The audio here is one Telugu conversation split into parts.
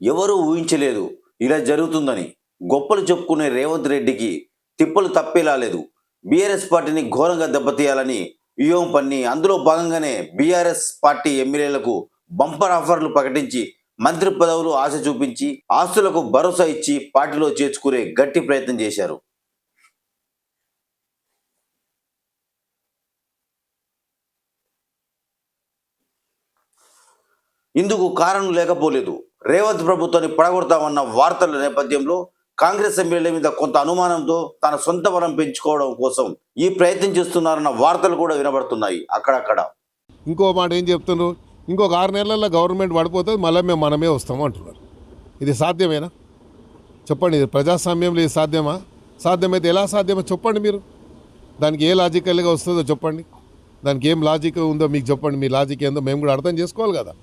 ఎవరూ ఊహించలేదు ఇలా జరుగుతుందని. గొప్పలు చెప్పుకునే రేవంత్ రెడ్డికి తిప్పలు తప్పేలా లేదు. బీఆర్ఎస్ పార్టీని ఘోరంగా దెబ్బతీయాలని వ్యూహం పన్ని అందులో భాగంగానే బీఆర్ఎస్ పార్టీ ఎమ్మెల్యేలకు బంపర్ ఆఫర్లు ప్రకటించి మంత్రి పదవులు ఆశ చూపించి ఆస్తులకు భరోసా ఇచ్చి పార్టీలో చేర్చుకునే గట్టి ప్రయత్నం చేశారు. ఇందుకు కారణం లేకపోలేదు. రేవంత్ ప్రభుత్వాన్ని పడగొడతామన్న వార్తల నేపథ్యంలో కాంగ్రెస్ ఎమ్మెల్యే మీద కొంత అనుమానంతో తన సొంత బలం పెంచుకోవడం కోసం ఈ ప్రయత్నం చేస్తున్నారన్న వార్తలు కూడా వినబడుతున్నాయి అక్కడక్కడ. ఇంకో మాట ఏం చెప్తున్నారు ఇంకొక ఆరు నెలల్లో గవర్నమెంట్ పడిపోతుంది మళ్ళీ మేము మనమే వస్తాము అంటున్నారు. ఇది సాధ్యమేనా? చెప్పండి ఇది ప్రజాస్వామ్యంలో ఇది సాధ్యమా? సాధ్యమైతే ఎలా సాధ్యమో చెప్పండి మీరు. దానికి ఏ లాజికల్గా వస్తుందో చెప్పండి. దానికి ఏం లాజిక్ ఉందో మీకు చెప్పండి. మీ లాజిక్ ఏందో మేము కూడా అర్థం చేసుకోవాలి కదా.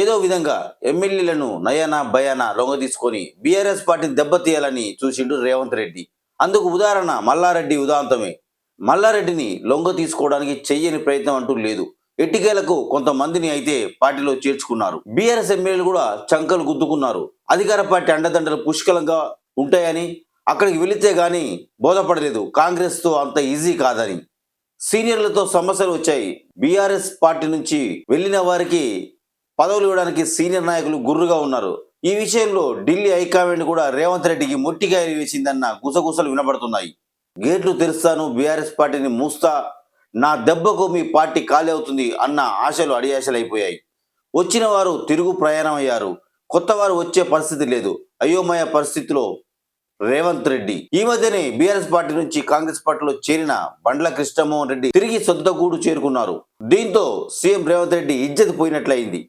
ఏదో విధంగా ఎమ్మెల్యేలను నయన భయాన లొంగ తీసుకొని బీఆర్ఎస్ పార్టీని దెబ్బతీయాలని చూసిండు రేవంత్ రెడ్డి. అందుకు ఉదాహరణ మల్లారెడ్డి ఉదాంతమే. మల్లారెడ్డిని లొంగ తీసుకోవడానికి చెయ్యని ప్రయత్నం అంటూ లేదు. ఎట్టికేలకు కొంతమందిని అయితే పార్టీలో చేర్చుకున్నారు. బీఆర్ఎస్ ఎమ్మెల్యేలు కూడా చంకలు గుద్దుకున్నారు. అధికార పార్టీ అండదండలు పుష్కలంగా ఉంటాయని అక్కడికి వెళితే గాని బోధపడలేదు. కాంగ్రెస్తో అంత ఈజీ కాదని. సీనియర్లతో సమస్యలు వచ్చాయి. బీఆర్ఎస్ పార్టీ నుంచి వెళ్ళిన వారికి పదవులు ఇవ్వడానికి సీనియర్ నాయకులు గుర్రుగా ఉన్నారు. ఈ విషయంలో ఢిల్లీ హైకమాండ్ కూడా రేవంత్ రెడ్డికి మొట్టిగా వేసిందన్న గుసగుసలు వినబడుతున్నాయి. గేట్లు తెరుస్తాను బీఆర్ఎస్ పార్టీని మూస్తా నా దెబ్బకు మీ పార్టీ ఖాళీ అవుతుంది అన్న ఆశలు అడియాశలైపోయాయి. వచ్చిన వారు తిరుగు ప్రయాణం అయ్యారు కొత్త వారు వచ్చే పరిస్థితి లేదు. అయోమయ పరిస్థితిలో రేవంత్ రెడ్డి. ఈ మధ్యనే బీఆర్ఎస్ పార్టీ నుంచి కాంగ్రెస్ పార్టీలో చేరిన బండ్ల కృష్ణమోహన్ రెడ్డి తిరిగి సొంత గూడు చేరుకున్నారు. దీంతో సీఎం రేవంత్ రెడ్డి ఇజ్జత్ పోయినట్లయింది.